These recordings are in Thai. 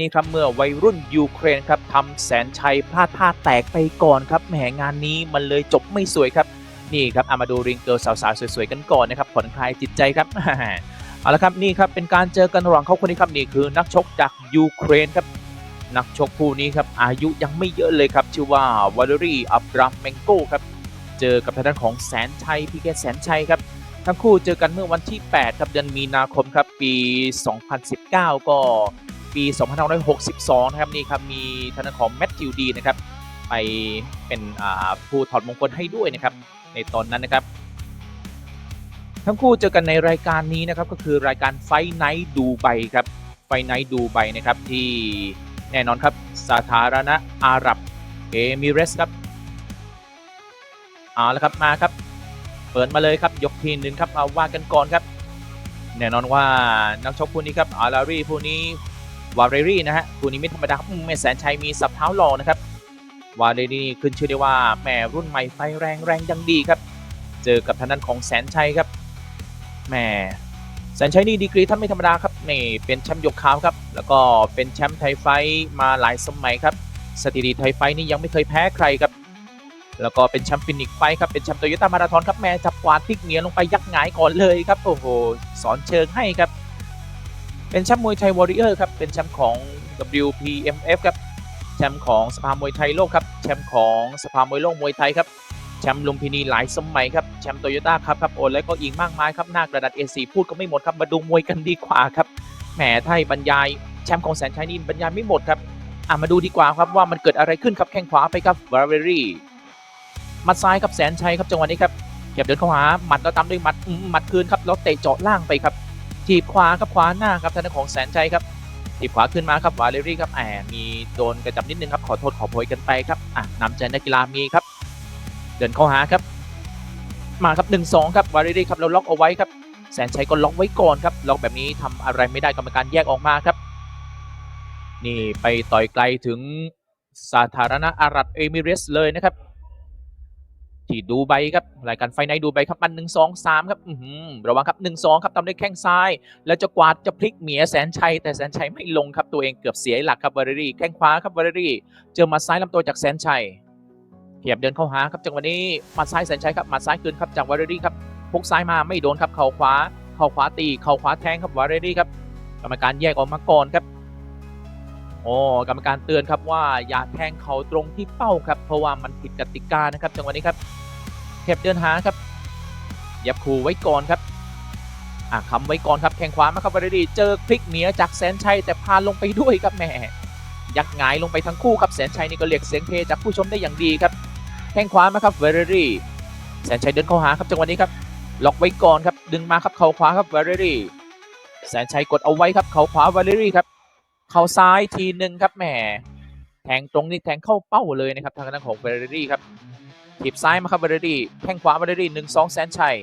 นี่ครับเมื่อวัยรุ่นยูเครนครับทำแสนชัยพลาดท่าแตกไปก่อนครับแหมงานนี้มันเลยจบไม่สวยครับนี่ครับเอามาดูริงเกิลสาวๆสวยๆกันก่อนนะครับผ่อนคลายจิตใจครับเอาละครับนี่ครับเป็นการเจอกันระหว่างเขาคนนี้ครับนี่คือนักชกจากยูเครนครับนักชกผู้นี้ครับอายุยังไม่เยอะเลยครับชื่อว่าวาเลรีอับรามเมงโกครับเจอกับทางด้านของแสนชัยพีเคแสนชัยครับทั้งคู่เจอกันเมื่อวันที่ 8 ครับเดือนมีนาคมครับปี 2019 ก็ ปี 2562 นะครับนี่ครับมีทางด้านของแมตติวดีนะครับไปเป็นผู้ถอดมงคลให้ด้วยนะครับในตอนนั้นนะครับ ทั้งคู่เจอกันในรายการนี้นะครับก็คือรายการไฟไนท์ดูไบครับไฟไนท์ดูไบนะครับที่แน่นอนครับสาธารณะอาหรับเอมิเรสครับเอาละครับมาครับ เปิดมาเลยครับยกทีหนึ่งครับมาว่ากันก่อนครับ แน่นอนว่านักชกผู้นี้ครับอารารีผู้นี้ วาเรรี่นะฮะผู้นี้ไม่ธรรมดาครับอืมแม่แสนชัยมีสับเท้าหล่อนะครับ วาเรรี่ขึ้นชื่อได้ว่าแหม่รุ่นใหม่ไฟแรงแรงยังดีครับ เจอกับทางด้านของแสนชัยครับแหม่แสนชัยนี่ดีกรีท่านไม่ธรรมดาครับนี่เป็นแชมป์ยกขาวครับ แล้วก็เป็นแชมป์ไทยไฟมาหลายสมัยครับ สถิติไทยไฟนี่ยังไม่เคยแพ้ใครครับ แล้วก็เป็นแชมป์ฟินิกไฟครับ เป็นแชมป์โตโยต้ามาราธอนครับแม่จับกวาดพลิกเหนียลงไปยักหงายก่อนเลยครับ โอ้โห สอนเชิงให้ครับ เป็นแชมป์มวยไทยวอริเออร์ครับ เป็นแชมป์ของ WPMF ครับ แชมป์ของสภามวยไทยโลกครับ แชมป์ของสภามวยโลกมวยไทยครับ แชมป์ลุมพินีหลายสมัยครับ แชมป์โตโยต้าครับครับ โอนและก็อีกมากมายครับหน้ากระดาษ A4 พูดก็ไม่หมดครับ มาดูมวยกันดีกว่าครับ แหมไทยบรรยาย แชมป์ของแสนชัยนี่บรรยายไม่หมดครับ อะมาดูดีกว่าครับว่ามันเกิดอะไรขึ้นครับ แข้งขวาไปครับวาเวรี่มัดซ้ายครับแสนชัยครับจังหวะนี้ครับเก็บเดินเข้าหาหมัดแล้วตามด้วยหมัดหมัดคืนครับแล้วเตะเจาะล่างไปครับ ถีบขวาครับขวาหน้าครับทางด้านของแสนชัยครับถีบขวาขึ้นมาครับวาเลรี่ครับแหมมีโดนกระจับนิดนึงครับขอโทษขอโพยกันไปครับอะนำใจนักกีฬามีครับ เดินเข้าหาครับ มาครับหนึ่งสองครับวาเลรี่ครับเราล็อกเอาไว้ครับ แสนชัยก็ล็อกไว้ก่อนครับล็อกแบบนี้ทำอะไรไม่ได้กรรมการแยกออกมาครับ นี่ไปต่อยไกลถึงสาธารณอาหรับเอมิเรสเลยนะครับ ที่ดูไบครับรายการไฟในดูไบครับมันหนึ่งสองสามครับอื้อหือระวังครับหนึ่งสองครับตามด้วยแข้งซ้าย แล้วจะกวาดจะพลิกเหมียแสนชัย แต่แสนชัยไม่ลงครับตัวเองเกือบเสียหลักครับวาเลรี่แข้งขวาครับวาเลรี่เจอมัดซ้ายลำตัวจากแสนชัยเขียบเดินเข้าหาครับจังหวะนี้มัดซ้ายแสนชัยครับมัดซ้ายคืนครับจากวาเลรี่ครับพุกซ้ายมาไม่โดนครับเข่าขวาเข่าขวาตีเข่าขวาแทงครับวาเลรี่ครับกรรมการแยกออกมาก่อนครับโอ้กรรมการเตือนครับว่าอย่าแทงเข่าตรงที่เป้าครับเพราะว่ามันผิดกติกานะครับจังหวะนี้ครับ เข็บเดินหาครับยับคูไว้ก่อนครับอะคำไว้ก่อนครับแข้งขวามาครับวาเลรีเจอพลิกเหนียจากแสนชัยแต่พาลงไปด้วยครับแม่ยักหงายลงไปทั้งคู่ครับแสนชัยนี่ก็เรียกเสียงเทจากผู้ชมได้อย่างดีครับแข้งขวามาครับวาเลรีแสนชัยเดินเข้าหาครับจังหวะนี้ครับล็อกไว้ก่อนครับดึงมาครับเข่าขวาครับวาเลรีแสนชัยกดเอาไว้ครับเข่าขวาวาเลรีครับเข่าซ้ายทีหนึ่งครับแหมแทงตรงนี้แทงเข้าเป้าเลยนะครับทางด้านของวาเลรีครับ ถีบซ้ายมาครับวาเลรี่แข้งขวาวาเลรี่หนึ่งสองแสนชัย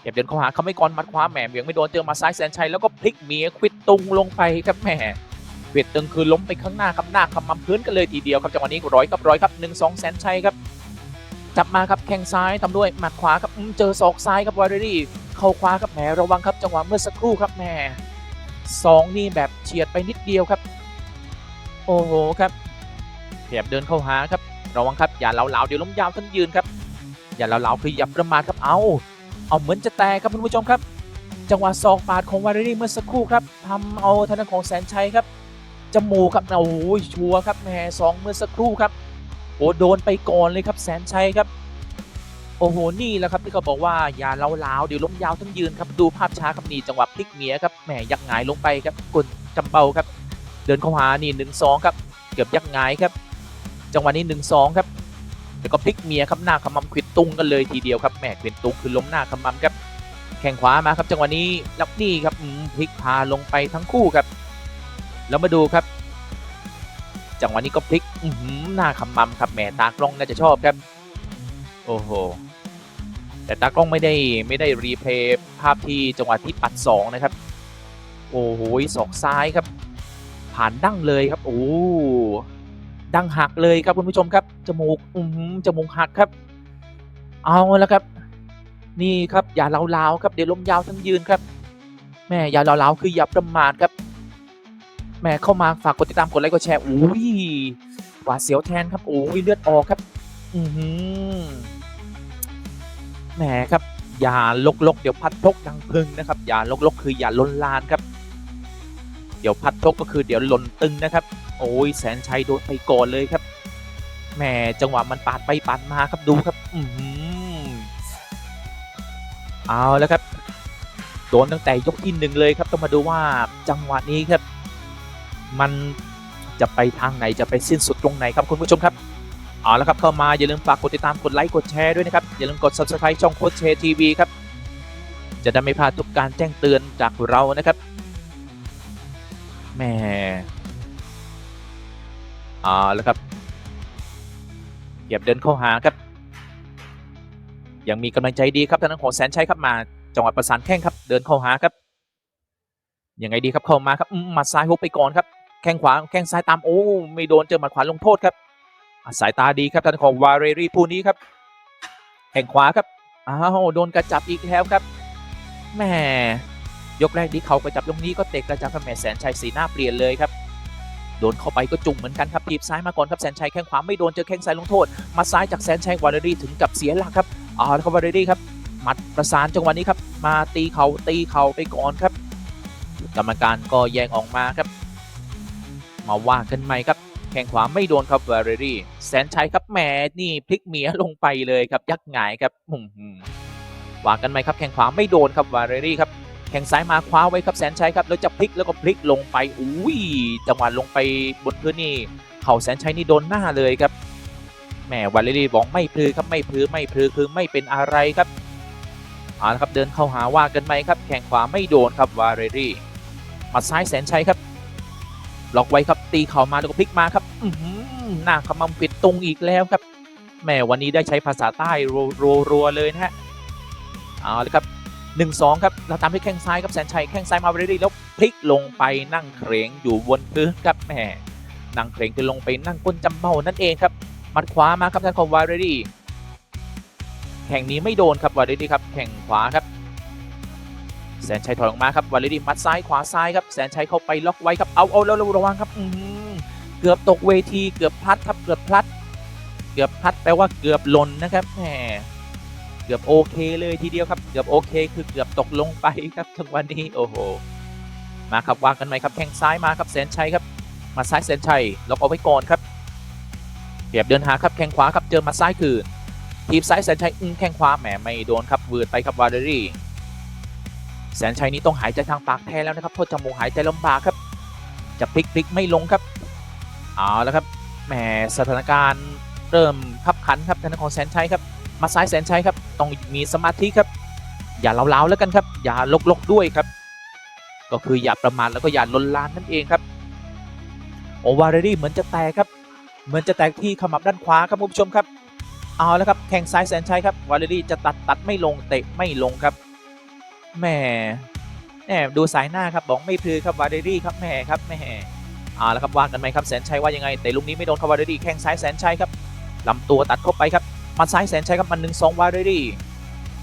เก็บเดินเข้าหาเขาไม่ก่อนมัดขวาแหมเบี่ยงไม่โดนเจอมาซ้ายแสนชัยแล้วก็พลิกเมียควิดตุงลงไปครับแหมเวียดตึงคือล้มไปข้างหน้าครับหน้าขมำพื้นกันเลยทีเดียวครับจังหวะนี้ร้อยกับร้อยครับหนึ่งสองแสนชัยครับจับมาครับแข้งซ้ายทำด้วยหมัดขวาครับเจอศอกซ้ายครับวาเลรี่เข้าขวาครับแหมระวังครับจังหวะเมื่อสักครู่ครับแหมสองนี่แบบเฉียดไปนิดเดียวครับ โอ้โหครับเพียบเดินเข้าหาครับ ระวังครับอย่าเหลาๆเดี๋ยวล้มยาวทั้งยืนครับอย่าเหลาๆคืออย่าประมาทครับเอาเอาเหมือนจะแตกครับคุณผู้ชมครับจังหวะศอกปาดของวาเรนี่เมื่อสักครู่ครับทำเอาทางด้านของแสนชัยครับจมูกครับโอ้ยชัวร์ครับแหมสองเมื่อสักครู่ครับโอ้โดนไปก่อนเลยครับแสนชัยครับ โอ้โหนี่แหละครับที่เขาบอกว่าอย่าเหลาๆเดี๋ยวล้มยาวทั้งยืนครับดูภาพช้าครับนี่จังหวะพลิกเหนียครับแหมยักหงายลงไปครับกดจำเบาครับ เดินเข้าหานี่หนึ่งสองครับ เกือบยักหงายครับ จังหวะนี้หนึ่งสองครับแล้วก็พลิกเมียครับหน้าขมำควิดตุ้งกันเลยทีเดียวครับแหมควิดตุ้งคือล้มหน้าขมำครับแข้งขวามาครับ จังหวะนี้แล้วนี่ครับพลิกพาลงไปทั้งคู่ครับ แล้วมาดูครับ จังหวะนี้ก็พลิกหน้าขมำครับแหมตากล้องน่าจะชอบครับ โอ้โหแต่ตากล้องไม่ได้ไม่ได้รีเพย์ภาพที่จังหวะที่ปัดสองนะครับ โอ้โหศอกซ้ายครับ ผ่านดั้งเลยครับโอ้ ดังหักเลยครับคุณผู้ชมครับ จมูกอืมจมูกหักครับ เอาแล้วครับ นี่ครับอย่าเล้าๆครับเดี๋ยวล้มยาวทั้งยืนครับแม่อย่าเล้าๆคืออย่าประมาทครับแม่เข้ามาฝากกดติดตามกดไลค์กดแชร์อุ้ยหวาดเสียวแทนครับโอ้ยเลือดออกครับ อือหือแหมครับ อย่าลกลกๆเดี๋ยวพัดพกดังพึ่งนะครับ อย่าลกลกๆคืออย่าล้นลานครับ เดี๋ยวพัดพกก็คือเดี๋ยวหล่นตึงนะครับ โอ้ยแสนชัยโดนไปก่อนเลยครับแหมจังหวะมันปาดไปปาดมาครับดูครับ อือหือเอาแล้วครับ โดนตั้งแต่ยกที่หนึ่งเลยครับต้องมาดูว่าจังหวะนี้ครับ มันจะไปทางไหนจะไปสิ้นสุดตรงไหนครับคุณผู้ชมครับเอาละครับเข้ามาอย่าลืมฝากกดติดตามกดไลค์กดแชร์ด้วยนะครับ อย่าลืมกด subscribe ช่องโค้ชเชทีวีครับ จะได้ไม่พลาดทุกการแจ้งเตือนจากเรานะครับ แหมเอาละครับเหยียบเดินเข้าหาครับ ยังมีกำลังใจดีครับทางด้านของแสนชัยครับมาจังหวะประสานแข้งครับ เดินเข้าหาครับยังไงดีครับเข้ามาครับอืมหมัดซ้ายฮุบไปก่อนครับแข้งขวาแข้งซ้ายตามโอ้ไม่โดนเจอหมัดขวาลงโทษครับสายตาดีครับทางด้านของวาเรรีผู้นี้ครับแข้งขวาครับอ้าวโดนกระจับอีกแล้วครับแม่ ยกแรกที่เขากระจับยกนี้ก็เตะกระจับครับแหม่แสนชัยสีหน้าเปลี่ยนเลยครับโดนเข้าไปก็จุงเหมือนกันครับทีบซ้ายมาก่อนครับแสนชัยแข้งขวาไม่โดนเจอแข้งซ้ายลงโทษ มาซ้ายจากแสนชัยวาเรรีถึงกับเสียหลักครับเอาล้วครับวาเรรีครับหมัดประสานจังหวะนี้ครับมาตีเขาตีเขาไปก่อนครับ กรรมการก็แยงออกมาครับ มาว่ากันใหม่ครับแข้งขวาไม่โดนครับวาเรรี่แสนชัยครับแหมนี่พลิกเมียลงไปเลยครับยักหงายครับว่ากันไหมครับแข้งขวาไม่โดนครับวาเรรี่ครับ แข้งซ้ายมาคว้าไว้ครับแสนชัยครับแล้วจะพลิกแล้วก็พลิกลงไปอุ้ยจังหวะลงไปบนพื้นนี่เข่าแสนชัยนี่โดนหน้าเลยครับแหมวาเรรี่บอกไม่พลือครับไม่พลือไม่พลือคือไม่เป็นอะไรครับเอาละครับเดินเข้าหาว่ากันไหมครับ แข่งขวาไม่โดนครับวาเรรี่มาซ้ายแสนชัยครับล็อกไว้ครับตีเข่ามาแล้วก็พลิกมาครับอือหือหน้าขมำปิดตรงอีกแล้วครับแหมวันนี้ได้ใช้ภาษาใต้รัวๆเลยนะฮะเอาละครับ หนึ่งสองครับเราตามด้วยแข้งซ้ายครับแสนชัยแข้งซ้ายมาวาเรรี่แล้วพลิกลงไปนั่งเครงอยู่บนพื้นครับแหมนั่งเครงคือลงไปนั่งก้นจำเบ้านั่นเองครับมัดขวามาครับทางของวาเรรี่แข่งนี้ไม่โดนครับวาเลดี้ครับแข่งขวาครับแสนชัยถอยออกมาครับวาเลดี้มัดซ้ายขวาซ้ายครับแสนชัยเข้าไปล็อกไว้ครับเอาเอาแล้วระวังครับอืเกือบตกเวทีเกือบพลัดครับเกือบพลัด เกือบพลัดแปลว่าเกือบหล่นนะครับแหม กือบโอเคเลยทีเดียวครับเกือบโอเค คือเกือบตกลงไปครับจังหวะนี้โอ้โหมาครับวางกันไหมครับแข้งซ้ายมาครับแสนชัยครับ มาซ้ายแสนชัยล็อกเอาไว้ก่อนครับเปียบเดินหาครับแข้งขวาครับเจอมาซ้ายคืนทีบซ้ายแสนชัยอึ้งแข้งขวาแหมไม่โดนครับวืดไปครับวาเดอรี่แสนชัยนี้ต้องหายใจทางปากแทนแล้วนะครับเพราะจมูกหายใจลำบากครับ จะพลิกพลิกไม่ลงครับเอาแล้วครับแหมสถานการณ์เริ่มขับขันครับทางด้านของแสนชัยครับ มาซ้ายแสนชัยครับ ต้องมีสมาธิครับ อย่าเล้าๆแล้วกันครับ อย่าลกๆด้วยครับ ก็คืออย่าประมาทแล้วก็อย่าลนลานนั่นเองครับโอวาเดอรี่เหมือนจะแตกครับ เหมือนจะแตกที่ขมับด้านขวาครับคุณผู้ชมครับ เอาแล้วครับแข่งซ้ายแสนชัยครับวาเลรี่จะตัดตัดไม่ลงเตะไม่ลงครับแหมแหมดูสายหน้าครับบอกไม่พลือครับวาเลรี่ครับแหมครับแหมเอาแล้วครับว่ากันไหมครับแสนชัยว่ายังไงแต่ลูกนี้ไม่โดนครับวาเลรี่แข่งซ้ายแสนชัยครับลำตัวตัดเข้าไปครับ มาซ้ายแสนชัยครับมันหนึ่งสองวาเลรี่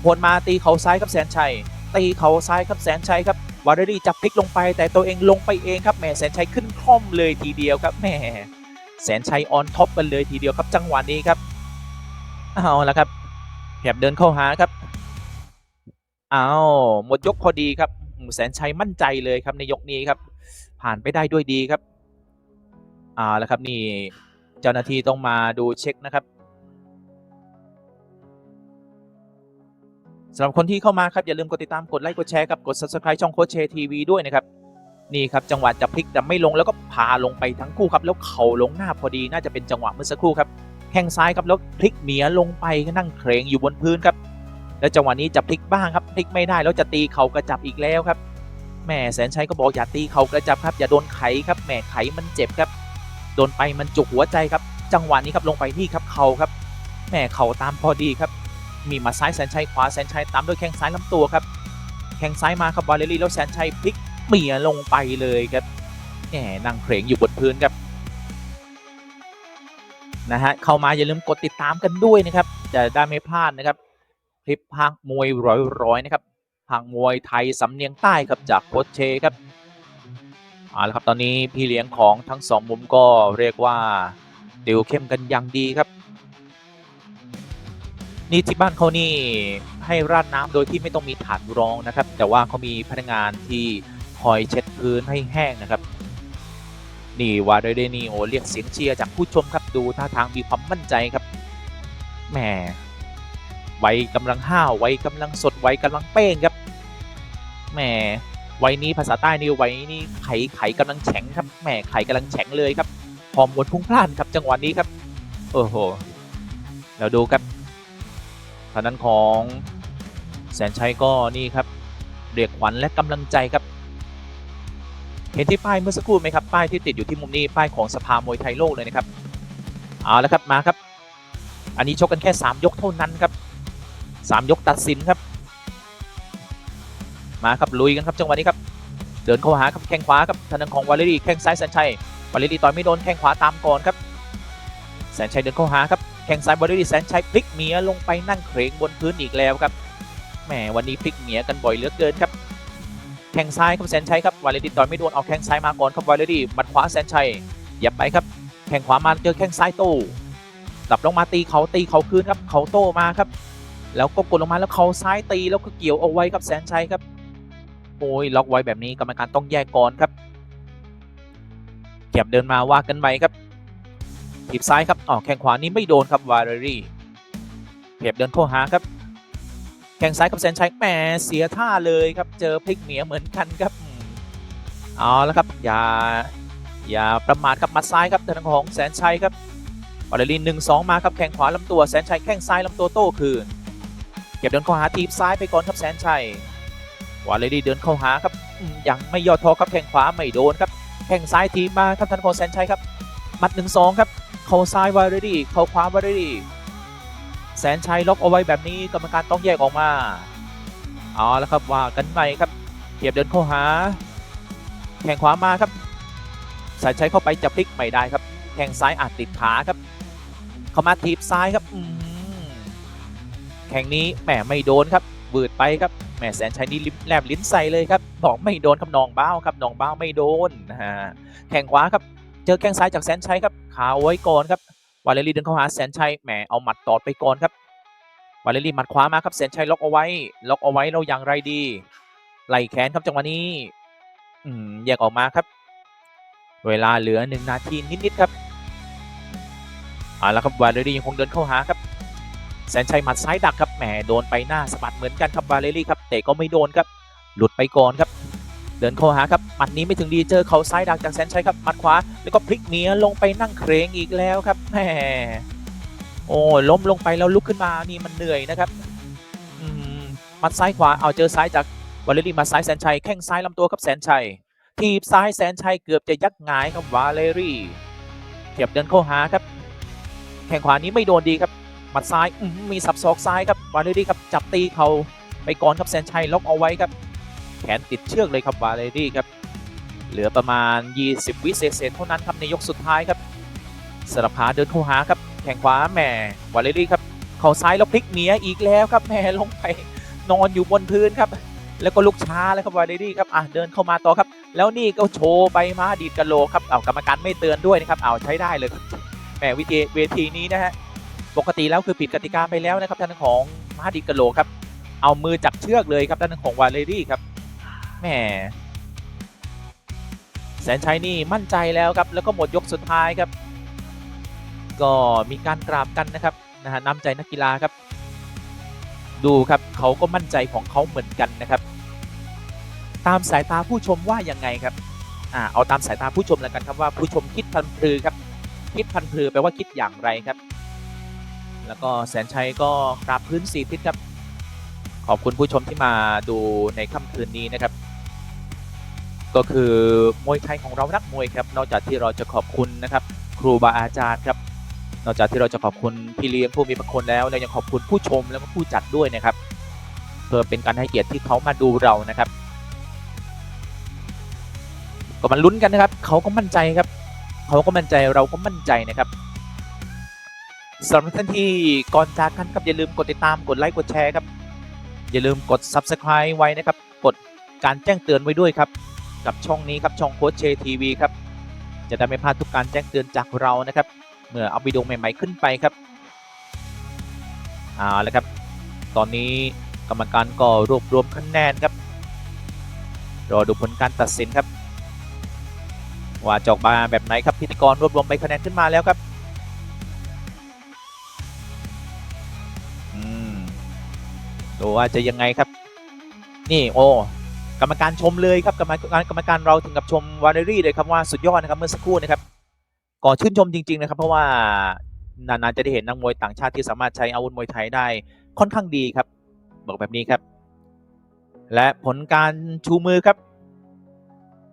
วนมาตีเขาซ้ายครับแสนชัยตีเขาซ้ายครับแสนชัยครับวาเลรี่จับพลิกลงไป แต่ตัวเองลงไปเองครับแหมแสนชัยขึ้นคล่อมเลยทีเดียวครับแหมแสนชัยออนท็อปกันเลยทีเดียวครับจังหวะนี้ครับเอาละครับแอบเดินเข้าหาครับเอาหมดยกพอดีครับแสนชัยมั่นใจเลยครับในยกนี้ครับ ผ่านไปได้ด้วยดีครับเอาละครับนี่เจ้าหน้าที่ต้องมาดูเช็คนะครับ สำหรับคนที่เข้ามาครับอย่าลืมกดติดตามกดไลค์กดแชร์ครับกด subscribe ช่องโคชเชทีวีด้วยนะครับนี่ครับจังหวะจะพลิกแต่ไม่ลงแล้วก็พาลงไปทั้งคู่ครับแล้วเข่าลงหน้าพอดีน่าจะเป็นจังหวะเมื่อสักครู่ครับแข้งซ้ายครับแล้วพลิกเหมียลงไปก็นั่งเครงอยู่บนพื้นครับ แล้วจังหวะนี้จะพลิกบ้างครับพลิกไม่ได้แล้วจะตีเข่ากระจับอีกแล้วครับแหม่แสนชัยก็บอกอย่าตีเข่ากระจับครับอย่าโดนไขครับแหม่ไขมันเจ็บครับโดนไปมันจุกหัวใจครับ จังหวะนี้ครับลงไปนี่ครับเข่าครับแหม่เข่าตามพอดีครับ มีมาซ้ายแสนชัยขวาแสนชัยตามด้วยแข้งซ้ายลำตัวครับแข้งซ้ายมาครับวาเลรี่แล้วแสนชัยพลิกเมียลงไปเลยครับแหมนั่งเครงอยู่บนพื้นครับนะฮะเข้ามาอย่าลืมกดติดตามกันด้วยนะครับจะได้ไม่พลาดนะครับคลิปภาคมวยร้อยๆนะครับภาคมวยไทยสำเนียงใต้ครับจากโคชเชครับเอาละครับตอนนี้พี่เลี้ยงของทั้งสองมุมก็เรียกว่าติวเข้มกันอย่างดีครับ นี่ที่บ้านเขานี่ให้ราดน้ำโดยที่ไม่ต้องมีถาดรองนะครับ แต่ว่าเขามีพนักงานที่คอยเช็ดพื้นให้แห้งนะครับ นี่วาเดเดนี่โอเรียกเสียงเชียร์จากผู้ชมครับดูท่าทางมีความมั่นใจครับแหมวัยกำลังห้าววัยกำลังสดวัยกำลังเป้งครับแหมวัยนี้ภาษาใต้นี่วัยนี้ไข่ไข่กำลังแข็งครับแหมไข่กำลังแข็งเลยครับหอมหมดพุ่งพล่านครับจังหวะนี้ครับโอ้โหเราดูครับางนั้นของแสนชัยก็นี่ครับเรียกขวัญและกำลังใจครับ เห็นที่ป้ายเมื่อสักครู่ไหมครับป้ายที่ติดอยู่ที่มุมนี้ป้ายของสภามวยไทยโลกเลยนะครับเอาแล้วครับมาครับ อันนี้ชกกันแค่ 3 ยกเท่านั้นครับ 3 ยกตัดสินครับ มาครับลุยกันครับจังหวะนี้ครับเดินเข้าหาครับแข้งขวาครับทางด้านของวาเลรีแข้งซ้ายแสนชัยวาเลรีต่อยไม่โดนแข้งขวาตามก่อนครับแสนชัยเดินเข้าหาครับ แข้งซ้ายวาเลรีแสนชัยพลิกเมียลงไปนั่งเครงบนพื้นอีกแล้วครับแหมวันนี้พลิกเมียกันบ่อยเหลือเกินครับแข้งซ้ายครับแสนชัยครับวาเลดีต่อยไม่โดนเอาแข้งซ้ายมาก่อนครับวาเลดีหมัดขวาแสนชัยหยับไปครับ แข้งขวามาเจอแข้งซ้ายโต้กลับลงมาตีเขาตีเขาคืนครับเขาโต้มาครับ แล้วก็กดลงมาแล้วเขาซ้ายตีแล้วก็เกี่ยวเอาไว้ครับแสนชัยครับโอ้ยล็อกไว้แบบนี้กรรมการต้องแยกก่อนครับเก็บเดินมาว่ากันใหม่ครับ ถีบซ้ายครับอ๋อแข้งขวานี้ไม่โดนครับวาเลรีเก็บเดินเข้าหาครับ แข้งซ้ายกับแสนชัยแหมเสียท่าเลยครับ เจอพลิกเหมียเหมือนกันครับอืมเอาแล้วครับอย่าอย่าประมาทครับมัดซ้ายครับทางด้านของแสนชัยครับวาเลรินหนึ่งสองมาครับแข้งขวาลำตัวแสนชัยแข้งซ้ายลำตัวโต้คืนเก็บเดินเข้าหาทีบซ้ายไปก่อนครับแสนชัยวาเลรีเดินเข้าหาครับยังไม่ย่อท้อครับแข้งขวาไม่โดนครับแข้งซ้ายทีมาครับทางด้านของแสนชัยครับมัดหนึ่งสองครับ เขาซ้ายไวาเลรีเขาขวาไวาเลรีแสนชัยล็อกเอาไว้แบบนี้กรรมการต้องแยกออกมาเอาแล้วครับว่ากันใหม่ครับเกียบเดินเข้าหา แข่งขวามาครับแสนชัยเข้าไปจะพลิกไม่ได้ครับ แข่งซ้ายอาจติดขาครับ เข้ามาทีบซ้ายครับแข่งนี้แหมไม่โดนครับบืดไปครับแหมแสนชัยนี่ลิ้มแลบลิ้นใส่เลยครับบอกไม่โดนครับนองเบ้าครับนองเบ้าไม่โดนนะฮะแข่งขวาครับ เจอแข้งซ้ายจากแสนชัยครับขาไว้ก่อนครับวาเลรี่เดินเข้าหาแสนชัยแหมเอาหมัดตอดไปก่อนครับวาเลรี่หมัดขวามาครับแสนชัยล็อกเอาไว้ ล็อกเอาไว้เราอย่างไรดีไหลแขนครับจังหวะนี้ อืมแยกออกมาครับ เวลาเหลือหนึ่งนาทีนิดๆครับเอาละครับวาเลรี่ยังคงเดินเข้าหาครับแสนชัยหมัดซ้ายดักครับแหมโดนไปหน้าสะบัดเหมือนกันครับวาเลรี่ครับแต่ก็ไม่โดนครับ หลุดไปก่อนครับ เดินเข้าหาครับหมัดนี้ไม่ถึงดีเจอเขาซ้ายดักจากแสนชัยครับหมัดขวาแล้วก็พลิกเมียลงไปนั่งเครงอีกแล้วครับแหมโอ้ล้มลงไปแล้วลุกขึ้นมานี่มันเหนื่อยนะครับหมัดซ้ายขวาเอาเจอซ้ายจากวาเลรีหมัดซ้ายแสนชัยแข้งซ้ายลำตัวครับแสนชัยทีบซ้ายแสนชัยเกือบจะยักหงายครับวาเลรี่เทียบเดินเข้าหาครับ แข้งขวานี้ไม่โดนดีครับหมัดซ้ายมีสับศอกซ้ายครับวาเลรี่ครับจับตีเขาไปก่อนครับแสนชัยล็อกเอาไว้ครับ แขนติดเชือกเลยครับวาเลรี่ครับ เหลือประมาณ 20 วิเศษๆเท่านั้นครับในยกสุดท้ายครับสลับขาเดินเข้าหาครับ แข่งขวาแหมวาเลรี่ครับ เข่าซ้ายแล้วพลิกเหนียอีกแล้วครับแหมลงไปนอนอยู่บนพื้นครับ แล้วก็ลุกช้าแล้วครับวาเลรี่ครับอะเดินเข้ามาต่อครับ แล้วนี่ก็โชว์ไปมาดีดกะโหลกครับเอากรรมการไม่เตือนด้วยนะครับเอาใช้ได้เลยครับแหมวิธีเวทีนี้นะฮะปกติแล้วคือผิดกติกาไปแล้วนะครับท่านของมาดีดกะโหลกครับเอามือจับเชือกเลยครับท่านของวาเลรี่ครับ แหมแสนชัยนี่มั่นใจแล้วครับ แล้วก็หมดยกสุดท้ายครับ ก็มีการกราบกันนะครับนะฮะน้ำใจนักกีฬาครับ ดูครับเขาก็มั่นใจของเขาเหมือนกันนะครับ ตามสายตาผู้ชมว่ายังไงครับอ่าเอาตามสายตาผู้ชมแล้วกันครับว่าผู้ชมคิดพันพลือครับ คิดพันพลือแปลว่าคิดอย่างไรครับ แล้วก็แสนชัยก็กราบพื้นสีทิศครับ ขอบคุณผู้ชมที่มาดูในค่ำคืนนี้นะครับ ก็คือมวยไทยของเรานักมวยครับ นอกจากที่เราจะขอบคุณนะครับ ครูบาอาจารย์ครับ นอกจากที่เราจะขอบคุณพี่เลี้ยงผู้มีพระคุณแล้วเรายังขอบคุณผู้ชมแล้วก็ผู้จัดด้วยนะครับ เพื่อเป็นการให้เกียรติที่เขามาดูเรานะครับก็มาลุ้นกันนะครับ เขาก็มั่นใจครับเขาก็มั่นใจเราก็มั่นใจนะครับสำหรับท่านที่ก่อนจากกันครับอย่าลืมกดติดตามกดไลค์กดแชร์ครับ อย่าลืมกด subscribe ไว้นะครับ กดการแจ้งเตือนไว้ด้วยครับ กับช่องนี้ครับช่องโค้ชเชทีวีครับจะได้ไม่พลาดทุกการแจ้งเตือนจากเรานะครับ เมื่อเอาวิดีโอใหม่ ๆขึ้นไปครับเอาละครับ ตอนนี้กรรมการก็รวบรวมคะแนนครับรอดูผลการตัดสินครับ ว่าจอกมาแบบไหนครับพิธีกรรวบรวมใบคะแนนขึ้นมาแล้วครับอืมดูว่าจะยังไงครับ นี่โอ้ กรรมการชมเลยครับกรรมการกรรมการเราถึงกับชมวาเลรี่เลยครับว่าสุดยอดนะครับเมื่อสักครู่นะครับก่อชื่นชมจริง ๆ นะครับ เพราะว่านานๆจะได้เห็นนักมวยต่างชาติที่สามารถใช้อาวุธมวยไทยได้ค่อนข้างดีครับ บอกแบบนี้ครับ และผลการชูมือครับ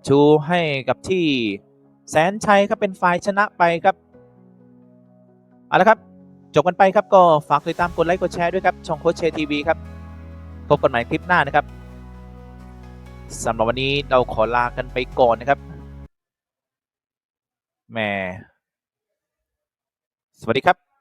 ชูให้กับที่แสนชัยครับเป็นฝ่ายชนะไปครับเอาละครับจบกันไปครับก็ฝากติดตามกดไลค์กดแชร์ด้วยครับช่องโคชเชทีวีครับพบกันใหม่คลิปหน้านะครับ สำหรับวันนี้เราขอลากันไปก่อนนะครับแหมสวัสดีครับ